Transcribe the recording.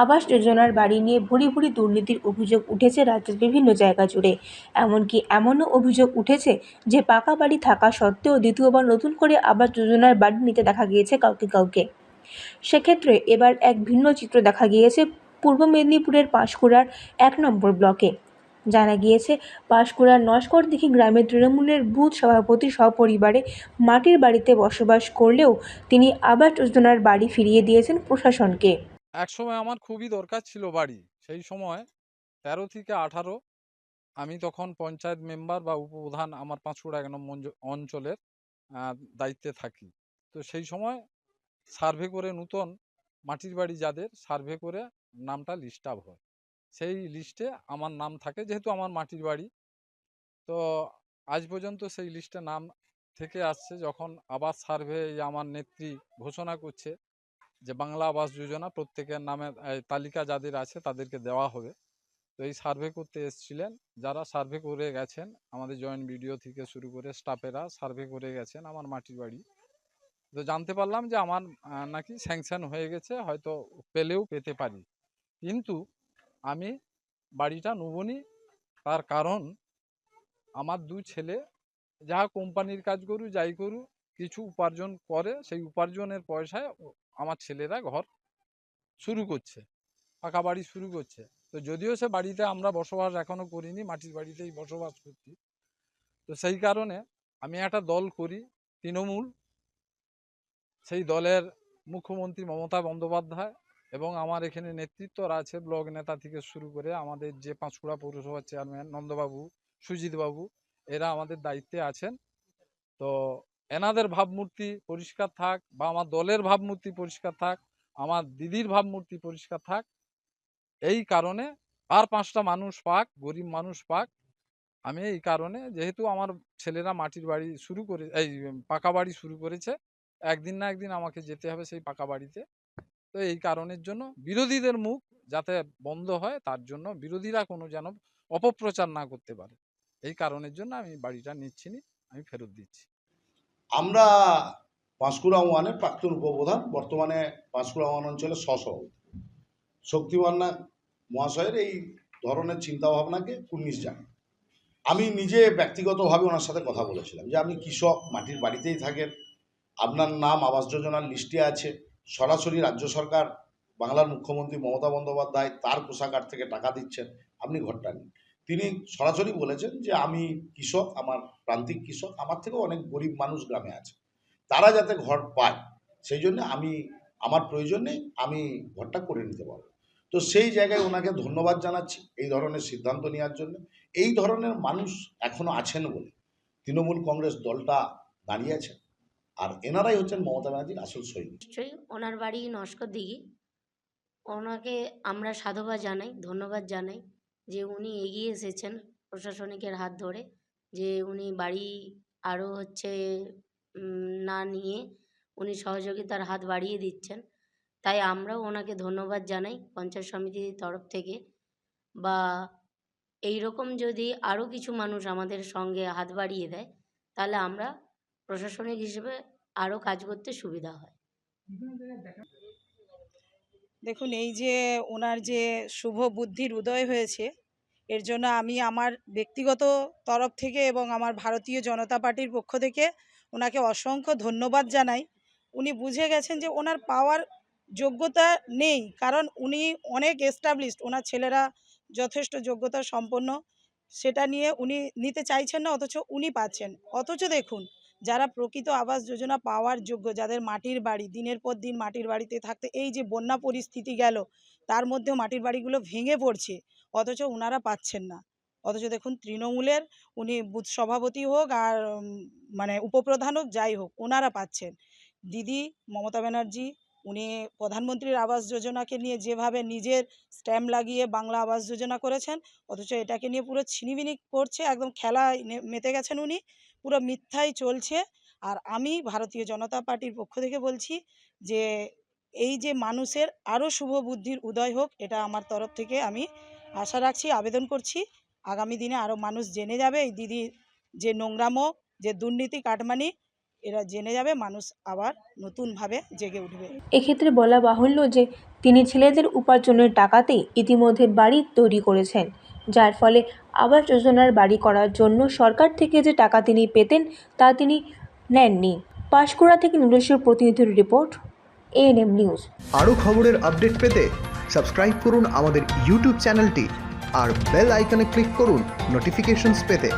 আবাস যোজনার বাড়ি নিয়ে ভুরি ভুরি দুর্নীতির অভিযোগ উঠেছে রাজ্যের বিভিন্ন জায়গা জুড়ে। এমনকি এমনও অভিযোগ উঠেছে যে পাকা বাড়ি থাকা সত্ত্বেও দ্বিতীয়বার নতুন করে আবাস যোজনার বাড়ি নিতে দেখা গিয়েছে কাউকে কাউকে। সেক্ষেত্রে এবার এক ভিন্ন চিত্র দেখা গিয়েছে পূর্ব মেদিনীপুরের পাঁশকুড়ার এক নম্বর ব্লকে। জানা গিয়েছে, পাঁশকুড়ার নস্করদিঘি গ্রামের তৃণমূলের বুথ সভাপতি সপরিবারে মাটির বাড়িতে বসবাস করলেও তিনি আবাস যোজনার বাড়ি ফিরিয়ে দিয়েছেন প্রশাসনকে। একসময় আমার খুবই দরকার ছিল বাড়ি। সেই সময় তেরো থেকে আঠারো আমি তখন পঞ্চায়েত মেম্বার বা উপপ্রধান আমার পাঁচকুড়া এক নম্বর অঞ্চলের দায়িত্বে থাকি। তো সেই সময় সার্ভে করে নূতন মাটির বাড়ি যাদের সার্ভে করে নামটা লিস্ট আপ হয়। সেই লিস্টে আমার নাম থাকে, যেহেতু আমার মাটির বাড়ি। তো আজ পর্যন্ত সেই লিস্টে নাম থেকে আসছে, যখন আবার সার্ভে আমার নেত্রী ঘোষণা করছে যে বাংলা আবাস যোজনা প্রত্যেকের নামে তালিকা যাদের আছে তাদেরকে দেওয়া হবে। তো এই সার্ভে করতে এসেছিলেন। যারা সার্ভে করে গেছেন, আমাদের জয়েন্ট ভিডিও থেকে শুরু করে স্টাফেরা সার্ভে করে গেছেন আমার মাটির বাড়ি। তো জানতে পারলাম যে আমার নাকি স্যাংশন হয়ে গেছে, হয়তো পেলেও পেতে পারি। কিন্তু আমি বাড়িটা নেবনি তার কারণ আমার দু ছেলে যাহা কোম্পানির কাজ করু যাই করু কিছু উপার্জন করে, সেই উপার্জনের পয়সায় আমার ছেলেরা ঘর শুরু করছে, পাকা বাড়ি শুরু করছে। তো যদিও সে বাড়িতে আমরা বসবাস এখনও করিনি, মাটির বাড়িতেই বসবাস করছি। তো সেই কারণে আমি একটা দল করি, তৃণমূল। সেই দলের মুখ্যমন্ত্রী মমতা বন্দ্যোপাধ্যায় এবং আমার এখানে নেতৃত্বরা আছে ব্লক নেতা থেকে শুরু করে আমাদের যে পাঁশকুড়া পৌরসভার চেয়ারম্যান নন্দবাবু, সুজিতবাবু, এরা আমাদের দায়িত্বে আছেন। তো এনাদের ভাবমূর্তি পরিষ্কার থাক বা আমার দলের ভাবমূর্তি পরিষ্কার থাক, আমার দিদির ভাবমূর্তি পরিষ্কার থাক, এই কারণে আর পাঁচটা মানুষ পাক, গরিব মানুষ পাক। আমি এই কারণে যেহেতু আমার ছেলেরা মাটির বাড়ি শুরু করে, এই পাকা বাড়ি শুরু করেছে, একদিন না একদিন আমাকে যেতে হবে সেই পাকা বাড়িতে। তো এই কারণের জন্য বিরোধীদের মুখ যাতে বন্ধ হয়, তার জন্য বিরোধীরা কোনো যেন অপপ্রচার না করতে পারে। এই কারণের জন্য আমি বাড়িটা নিচ্ছি আমি ফেরত দিচ্ছি। আমরা পাঁশকুড়া ওয়ানের প্রাক্তন উপপ্রধান, বর্তমানে পাঁশকুড়া ওয়ান অঞ্চলের সহসভাপতি। শক্তিমান্না মহাশয়ের এই ধরনের চিন্তাভাবনাকে কুর্নিশ জানাই আমি নিজে ব্যক্তিগতভাবে ওনার সাথে কথা বলেছিলাম যে, আপনি কৃষক, মাটির বাড়িতেই থাকেন, আপনার নাম, আবাস যোজনার লিস্টে আছে, সরাসরি রাজ্য সরকার, বাংলার মুখ্যমন্ত্রী মমতা বন্দ্যোপাধ্যায় তার কোষাগার থেকে টাকা দিচ্ছেন, আপনি ঘরটা নিন। তিনি সরাসরি বলেছেন যে আমি কৃষক, আমার প্রান্তিক কৃষক, আমার থেকেও অনেক গরিব মানুষ গ্রামে আছে। তারা যাতে ঘর পায়, সেই জন্য আমি, আমার প্রয়োজন আমি ঘরটা করে নিতে পারব। তো সেই জায়গায় ওনাকে ধন্যবাদ জানাচ্ছি, এই ধরনের সিদ্ধান্ত নেওয়ার জন্য। এই ধরনের মানুষ এখনও আছেন বলে তৃণমূল কংগ্রেস দলটা দাঁড়িয়ে আছে। আর এনারাই হচ্ছেন মমতা ব্যানার্জির আসল সৈনিক। নিশ্চয়ই, ওনার বাড়ি নস্কর দিঘি। ওনাকে আমরা সাধুবাদ জানাই, ধন্যবাদ জানাই। যে উনি এগিয়ে এসেছেন প্রশাসনিকের হাত ধরে, যে উনি বাড়ি আরও হচ্ছে না নিয়ে উনি সহযোগিতার হাত বাড়িয়ে দিচ্ছেন। তাই আমরাও ওনাকে ধন্যবাদ জানাই পঞ্চায়েত সমিতির তরফ থেকে। বা এই রকম যদি আরও কিছু মানুষ আমাদের সঙ্গে হাত বাড়িয়ে দেয়, তাহলে আমরা প্রশাসনিক হিসেবে আরও কাজ করতে সুবিধা হয়। দেখুন, এই যে ওনার যে শুভ বুদ্ধির উদয় হয়েছে, এর জন্য আমি আমার ব্যক্তিগত তরফ থেকে এবং আমার ভারতীয় জনতা পার্টির পক্ষ থেকে ওনাকে অসংখ্য ধন্যবাদ জানাই। উনি বুঝে গেছেন যে ওনার পাওয়ার যোগ্যতা নেই, কারণ উনি অনেক এস্টাবলিশড ওনার ছেলেরা যথেষ্ট যোগ্যতা সম্পন্ন, সেটা নিয়ে উনি নিতে চাইছেন না, অথচ উনি পাচ্ছেন। অথচ দেখুন যারা প্রকৃত আবাস যোজনা পাওয়ার যোগ্য, যাদের মাটির বাড়ি, দিনের পর দিন মাটির বাড়িতে থাকতে এই যে বন্যা পরিস্থিতি গেল, তার মধ্যেও মাটির বাড়িগুলো ভেঙে পড়ছে, অথচ ওনারা পাচ্ছেন না। অথচ দেখুন তৃণমূলের, উনি বুথ সভাপতি হোক আর মানে উপপ্রধান হোক যাই হোক ওনারা পাচ্ছেন। দিদি মমতা ব্যানার্জি, উনি প্রধানমন্ত্রীর আবাস যোজনাকে নিয়ে যেভাবে নিজের স্ট্যাম্প লাগিয়ে বাংলা আবাস যোজনা করেছেন, অথচ এটাকে নিয়ে পুরো ছিনিমিনি করছে, একদম খেলায় মেতে গেছেন উনি। পুরো মিথ্যাই চলছে। আর আমি ভারতীয় জনতা পার্টির পক্ষ থেকে বলছি যে, এই যে মানুষের আরও শুভ বুদ্ধির উদয় হোক, এটা আমার তরফ থেকে আমি আশা রাখছি, আবেদন করছি। আগামী দিনে আরও মানুষ জেনে যাবে, এই দিদির যে নোংরামো, যে দুর্নীতি, কাটমানি, এরা জেনে যাবে, মানুষ আবার নতুনভাবে জেগে উঠবে। এক্ষেত্রে বলা বাহুল্য যে, তিনি ছেলেদের উপার্জনের টাকাতেই ইতিমধ্যে বাড়ি তৈরি করেছেন। যার ফলে আবাস যোজনার বাড়ি করার জন্য সরকার থেকে যে টাকা তিনি পেতেন, তা তিনি নেননি। পাঁশকুড়া থেকে নিজস্ব প্রতিনিধির রিপোর্ট এএনএম নিউজ। আরও খবরের আপডেট পেতে সাবস্ক্রাইব করুন আমাদের ইউটিউব চ্যানেলটি আর বেল আইকনে ক্লিক করুন নোটিফিকেশনস পেতে।